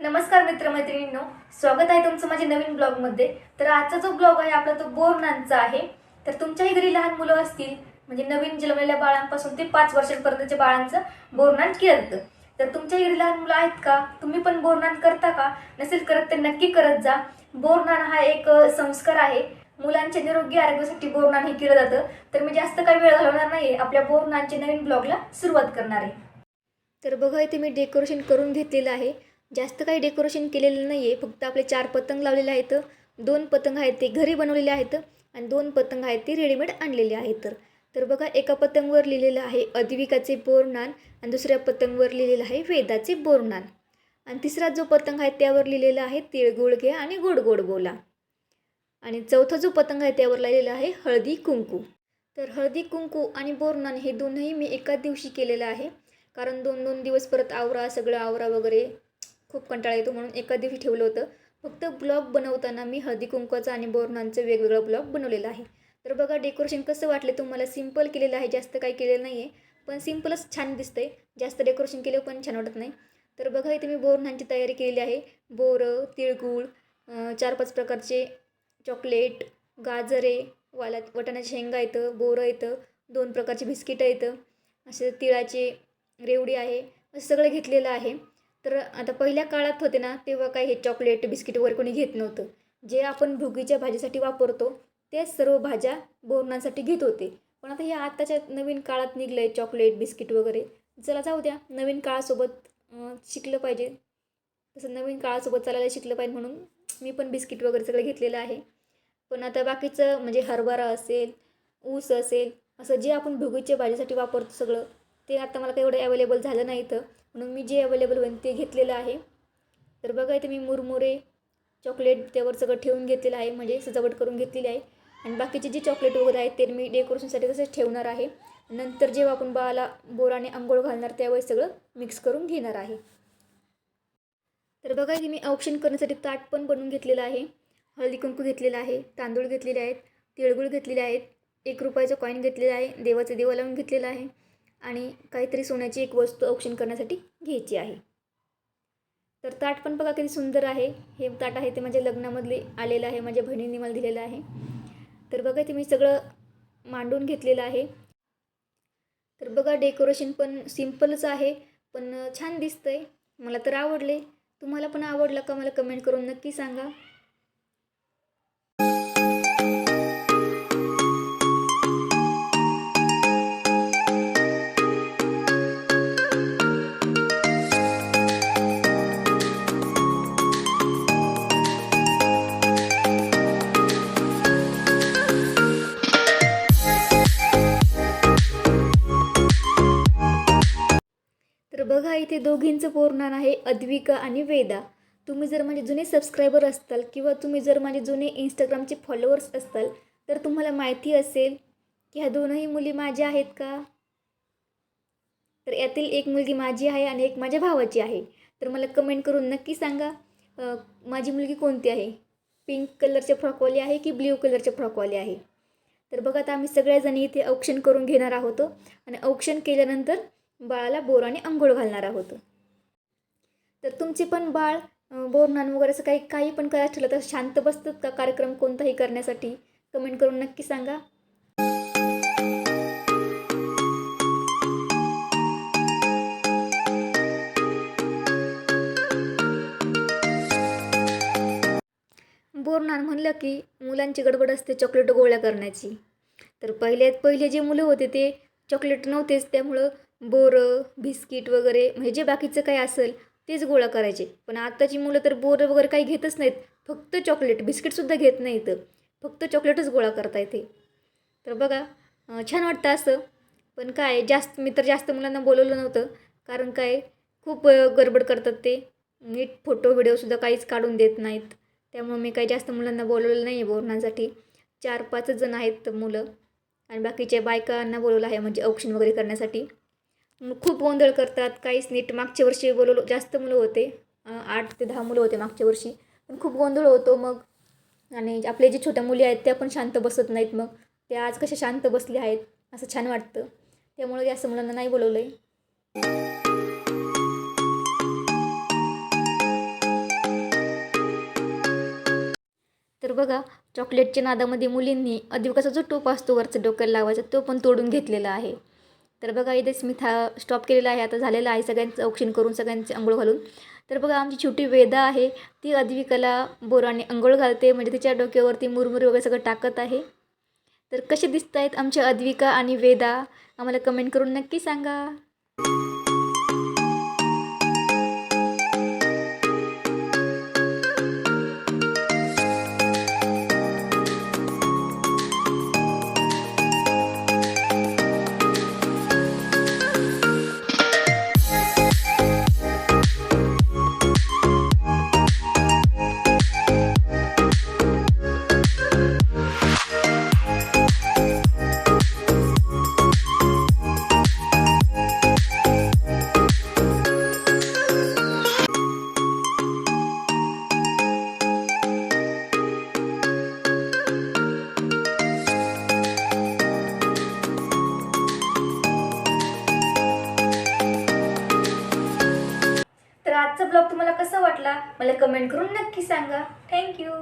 नमस्कार मित्रमैत्रिणींनो स्वागत आहे तुमचं माझ्या नवीन ब्लॉगमध्ये. तर आजचा जो ब्लॉग आहे आपला तो बोरनांचा आहे. तर तुमच्याही घरी लहान मुलं असतील म्हणजे नवीन जन्मलेल्या बाळांपासून ते पाच वर्षांपर्यंतच्या बाळांचं बोरनान केलं जातं. तर तुमच्या घरी लहान मुलं आहेत का? तुम्ही पण बोरनान करता का? नसेल करत तर नक्की करत जा. बोरनान हा एक संस्कार आहे. मुलांच्या निरोगी आरोग्यासाठी बोरनान हे केलं जातं. तर मी जास्त काही वेळ घालवणार नाही आपल्या बोरनानच्या नवीन ब्लॉगला सुरुवात करणार आहे. तर बघा इथे मी डेकोरेशन करून घेतलेलं आहे. जास्त काही डेकोरेशन केलेलं नाही आहे फक्त आपले चार पतंग लावलेले आहेत. दोन पतंग आहेत ते घरी बनवलेले आहेत आणि दोन पतंग आहेत ते रेडीमेड आणलेले आहेत. तर तर बघा एका पतंगवर लिहिलेलं आहे अधिविकाचे बोरनान आणि दुसऱ्या पतंगवर लिहिलेलं आहे वेदाचे बोरनान. आणि तिसरा जो पतंग आहे त्यावर लिहिलेलं आहे तिळगुळ घ्या आणि गोड गोड बोला. आणि चौथा जो पतंग आहे त्यावर लिहिलेला आहे हळदी कुंकू. तर हळदी कुंकू आणि बोरनान हे दोनही मी एकाच दिवशी केलेलं आहे. कारण दोन दोन दिवस परत आवरा सगळं आवरा वगैरे खूप कंटाळा येतो म्हणून एका दिवशी ठेवलं होतं. फक्त ब्लॉग बनवताना मी हळदी कुंकवाचा आणि बोरणांचं वेगवेगळं ब्लॉग बनवलेला आहे. तर बघा डेकोरेशन कसं वाटलं तुम्हाला? सिंपल केलेलं आहे जास्त काही केलेलं नाही आहे पण सिम्पलच छान दिसतंय. जास्त डेकोरेशन केलं पण छान वाटत नाही. तर बघा इथे मी बोरणांची तयारी केलेली आहे. बोरं तिळगुळ चार पाच प्रकारचे चॉकलेट गाजरे वाला वटाण्याच्या शेंगा येतं बोरं येतं दोन प्रकारचे बिस्किटं येतं असे तिळाचे रेवडी आहे असं सगळं घेतलेलं आहे. तर आता पहिल्या काळात होते ना तेव्हा काही हे चॉकलेट बिस्किट वगैरे कोणी घेत नव्हतं. जे आपण भुगीच्या भाजीसाठी वापरतो तेच सर्व भाज्या बोरणांसाठी घेत होते. पण आता हे आत्ताच्या नवीन काळात निघलं आहे चॉकलेट बिस्किट वगैरे. चला जाऊ द्या नवीन काळासोबत शिकलं पाहिजे. तसं नवीन काळासोबत चालायला शिकलं पाहिजे म्हणून मी पण बिस्किट वगैरे सगळं घेतलेलं आहे. पण आता बाकीचं म्हणजे हरभरा असेल ऊस असेल असं जे आपण भुगीच्या भाजीसाठी वापरतो सगळं ते आता मला काही एवढं अवेलेबल झालं नाही तर म्हणून मी जे अवेलेबल होईल ते घेतलेलं आहे. तर बघा इथे मी मुरमुरे चॉकलेट त्यावर सगळं ठेवून घेतलेलं आहे. म्हणजे सजावट करून घेतलेली आहे. आणि बाकीचे जे चॉकलेट वगैरे आहेत ते मी डेकोरेशनसाठी तसंच ठेवणार आहे. नंतर जेव्हा आपण बाळाला बोराने आंघोळ घालणार त्यावेळेस सगळं मिक्स करून घेणार आहे. तर बघा की मी औक्षण करण्यासाठी ताट पण बनवून घेतलेलं आहे. हळदी कुंकू घेतलेलं आहे तांदूळ घेतलेले आहेत तिळगुळ घेतलेले आहेत एक रुपयाचं कॉईन घेतलेलं आहे देवाचं देवा लावून घेतलेलं आहे. आणि काहीतरी सोन्याची एक वस्तू औक्षण करण्यासाठी घ्यायची आहे. तर ताट पण बघा किती सुंदर आहे. हे ताट आहे ते माझ्या लग्नामधले आलेलं आहे. माझ्या बहिणींनी मला दिलेलं आहे. तर बघा ते मी सगळं मांडून घेतलेलं आहे. तर बघा डेकोरेशन पण सिम्पलच आहे पण छान दिसतंय. मला तर आवडले. तुम्हाला पण आवडलं का मला कमेंट करून नक्की सांगा. बघा इथे दोघींचं पूर्ण आहे अद्विका आणि वेदा. तुम्ही जर माझे जुने सबस्क्रायबर असताल किंवा तुम्ही जर माझे जुने इंस्टाग्रामचे फॉलोअर्स असताल तर तुम्हाला माहिती असेल की ह्या दोनही मुली माझ्या आहेत का? तर यातील एक मुलगी माझी आहे आणि एक माझ्या भावाची आहे. तर मला कमेंट करून नक्की सांगा माझी मुलगी कोणती आहे? पिंक कलरचे फ्रॉकवाली आहे की ब्ल्यू कलरचे फ्रॉकवाली आहे? तर बघा आता आम्ही सगळ्याजणी इथे औक्षण करून घेणार आहोत. आणि औक्षण केल्यानंतर बाळाला बोराने आंघोळ घालणार आहोत. तर तुमचे पण बाळ अं, बोरनान वगैरे असं काही काही पण करायचं ठरलं तर शांत बसतात का कार्यक्रम कोणताही करण्यासाठी? कमेंट करून नक्की सांगा. बोरनान म्हणलं की मुलांची गडबड असते चॉकलेट गोळ्या करण्याची. तर पहिले पहिले जे मुलं होते ते चॉकलेट नव्हतेच त्यामुळं बोरं बिस्किट वगैरे म्हणजे जे बाकीचं काय असेल तेच गोळा करायचे. पण आत्ताची मुलं तर बोरं वगैरे काही घेतच नाहीत. फक्त चॉकलेट बिस्किटसुद्धा घेत नाहीत. फक्त चॉकलेटच गोळा करता येते. तर बघा छान वाटतं असं. पण काय जास्त मी तर जास्त मुलांना बोलवलं नव्हतं. कारण काय खूप गडबड करतात ते. नीट फोटो व्हिडिओसुद्धा काहीच काढून देत नाहीत. त्यामुळे मी काही जास्त मुलांना बोलवलं नाही आहे बोलण्यासाठी चार पाचच जण आहेत मुलं. आणि बाकीच्या बायकांना बोलवलं आहे म्हणजे औक्षण वगैरे करण्यासाठी. खूप गोंधळ करतात काहीच नीट मागच्या वर्षी बोलवलं जास्त मुलं होते आठ ते दहा मुलं होते मागच्या वर्षी. पण खूप गोंधळ होतो मग. आणि आपले जे छोट्या मुली आहेत त्या पण शांत बसत नाहीत मग. त्या आज कशा शांत बसले आहेत असं छान वाटतं. त्यामुळे जास्त मुलांना नाही बोलवलं आहे तर बघा चॉकलेटच्या नादामध्ये मुलींनी अधिवकाचा जो टोप असतो वरचं डोक्याला लावायचा तो पण तोडून घेतलेला आहे. तर बघा इथेच मी था स्टॉप केलेला आहे. आता झालेला आहे सगळ्यांचं औक्षण करून सगळ्यांचे आंघोळ घालून. तर बघा आमची छोटी वेदा आहे ती अद्विकाला बोराने आंघोळ घालते म्हणजे तिच्या डोक्यावरती मुरमुरी वगैरे सगळं टाकत आहे. तर कसे दिसत आहेत आमच्या अद्विका आणि वेदा? आम्हाला कमेंट करून नक्की सांगा. आजचा ब्लॉग तुम्हाला कसा वाटला मला कमेंट करून नक्की सांगा. थँक्यू